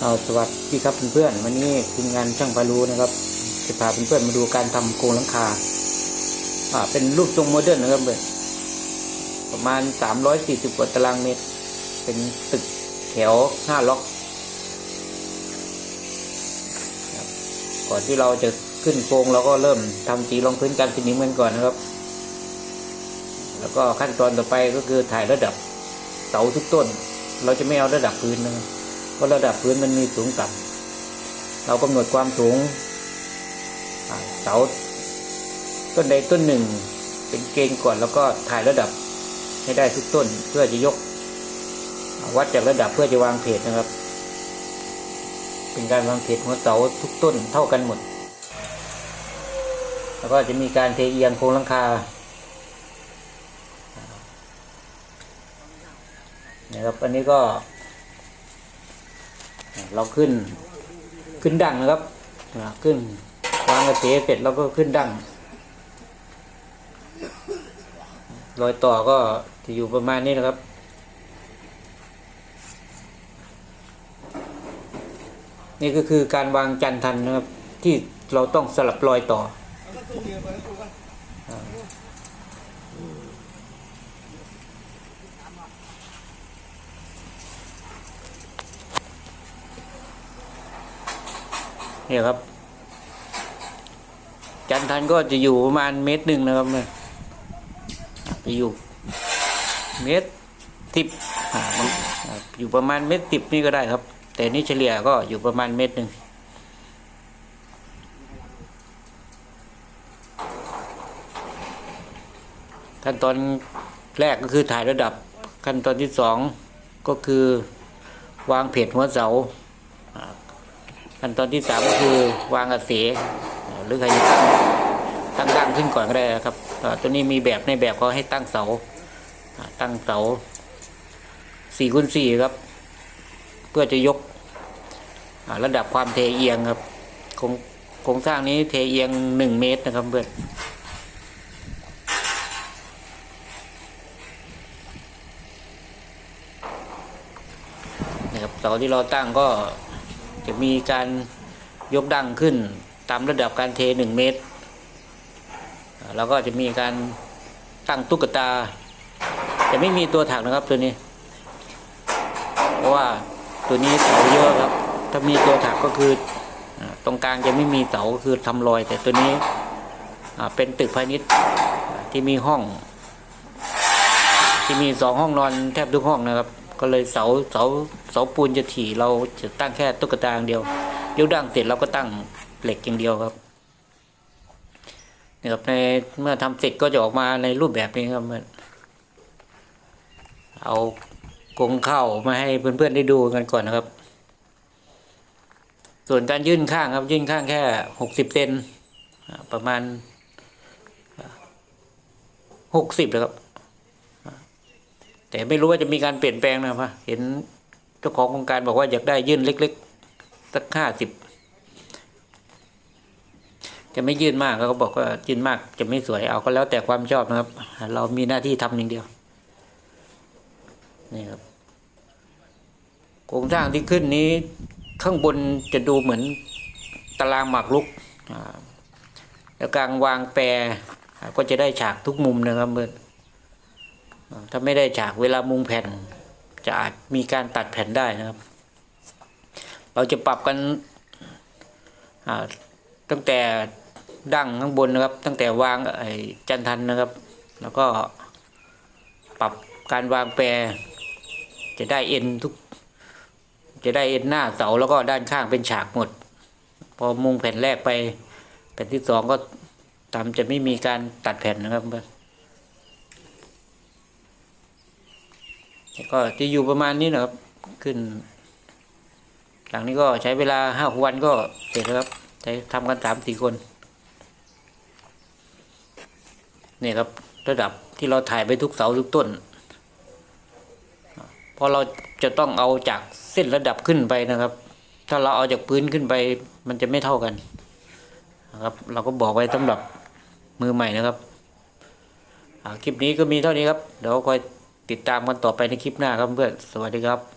เอาสวัสดีครับเพื่อนๆวันนี้ทีมงานช่างพารูนะครับจะพาเพื่อนๆมาดูการทำโครงหลังคาอ่าเป็นรูปทรงโมเดิร์นนะครับเพื่อนประมาณ340กว่าตารางเมตร เป็นตึกแถว5ล็อกก่อนที่เราจะขึ้นโครงเราก็เริ่มทำสีรองพื้นการสนิมกันก่อนนะครับ แล้วก็ขั้นตอนต่อไปก็คือถ่ายระดับเสาทุกต้น เราจะไม่เอาระดับพื้นนะครับ เพราะระดับพื้นมันมีสูงต่ำเรากำหนดความสูงเสาต้นใดต้นหนึ่ง เป็นเกณฑ์ก่อนแล้วก็ถ่ายระดับให้ได้ทุกต้นเพื่อจะยก วัดจากระดับเพื่อจะวางเพจนะครับ เป็นการวางเพจหัวเสาทุกต้นเท่ากันหมด แล้วก็จะมีการเทเอียงโครงหลังคานะครับอันนี้ก็ เราขึ้นขึ้นดังนะครับขึ้นวางกระเตเสร็จเราก็ขึ้นดังรอยต่อก็จะอยู่ประมาณนี้นะครับนี่ก็คือการวางจันทันนะครับ ที่เราต้องสลับรอยต่อ นี่ยครับ จันทันก็จะอยู่ประมาณเมตรหนึ่งนะครับเนี่ยจะอยู่เมตรสิบอ่ามันอ่าอยู่ประมาณเมตรสิบนี่ก็ได้ครับ แต่นี่เฉลี่ยก็อยู่ประมาณเมตรหนึ่งขั้นตอนแรกก็คือถ่ายระดับ ขั้นตอนที่สองก็คือวางเพจหัวเสา ขั้นตอนที่สามก็คือวางกระเสหรือใครจะตั้งตั้งดังขึ้นก่อนก็ได้ครับตัวนี้มีแบบในแบบเขาให้ตั้งเสาตั้งเสาสี่คูณสี่ครับ เพื่อจะยกระดับความเทเอียงครับโครงโครงสร้างนี้เทเอียงหนึ่งเมตรนะครับเพื่อนนะครับเสาที่เราตั้งก็ จะมีการยกดังขึ้นตามระดับการเทหนึ่งเมตรอ่าแล้วก็จะมีการตั้งตุ๊กตา จะไม่มีตัวถักนะครับตัวนี้ เพราะว่าตัวนี้เสาเยอะครับ ถ้ามีตัวถักก็คือตรงกลางจะไม่มีเสาคือทำรอย แต่ตัวนี้เป็นตึกพาณิชย์ที่มีห้อง ที่มีสองห้องนอนแทบทุกห้องนะครับ ก็เลยเสาเสาเสาปูนจะถี่เราจะตั้งแค่ตุ๊กตาอย่างเดียวยกดังเสร็จเราก็ตั้งเหล็กอย่างเดียวครับนี่ครับในเมื่อทำเสร็จก็จะออกมาในรูปแบบนี้ครับ เอากรงเข้ามาให้เพื่อนๆได้ดูกันก่อนนะครับ ส่วนการยื่นข้างครับยื่นข้างแค่หกสิบเซนประมาณหกสิบเลยครับ แต่ไม่รู้ว่าจะมีการเปลี่ยนแปลงนะครับเห็นเจ้าของโครงการบอกว่าอยากได้ยื่นเล็ก ๆ สักห้าสิบจะไม่ยื่นมากเขาบอกว่ายื่นมากจะไม่สวยเอาก็แล้วแต่ความชอบนะครับ เรามีหน้าที่ทำอย่างเดียวนี่ครับโครงสร้างที่ขึ้นนี้ข้างบนจะดูเหมือนตารางหมากรุกแล้วกลางวางแปรอ่าก็จะได้ฉากทุกมุมนะครับเพื่อน ถ้าไม่ได้ฉากเวลามุงแผ่น จะอาจมีการตัดแผ่นได้นะครับ เราจะปรับกันตั้งแต่ดั้งข้างบนนะครับ ตั้งแต่วางไอ้จันทันนะครับ แล้วก็ปรับการวางแปร จะได้เอ็นทุก จะได้เอ็นหน้าเสาแล้วก็ด้านข้างเป็นฉากหมด พอมุงแผ่นแรกไป แผ่นที่สองก็ตามจะไม่มีการตัดแผ่นนะครับ ก็จะอยู่ประมาณนี้นะครับ ขึ้น หลังนี้ก็ใช้เวลาห้าวันก็เสร็จแล้วครับใช้ทำกันสามสี่คนนี่ครับระดับที่เราถ่ายไปทุกเสาทุกต้นเพราะเราจะต้องเอาจากเส้นระดับขึ้นไปนะครับ ถ้าเราเอาจากพื้นขึ้นไป มันจะไม่เท่ากันนะครับ เราก็บอกไว้สำหรับมือใหม่นะครับคลิปนี้ก็มีเท่านี้ครับ เดี๋ยวคอย ติดตามกันต่อไปในคลิปหน้าครับเพื่อนสวัสดีครับ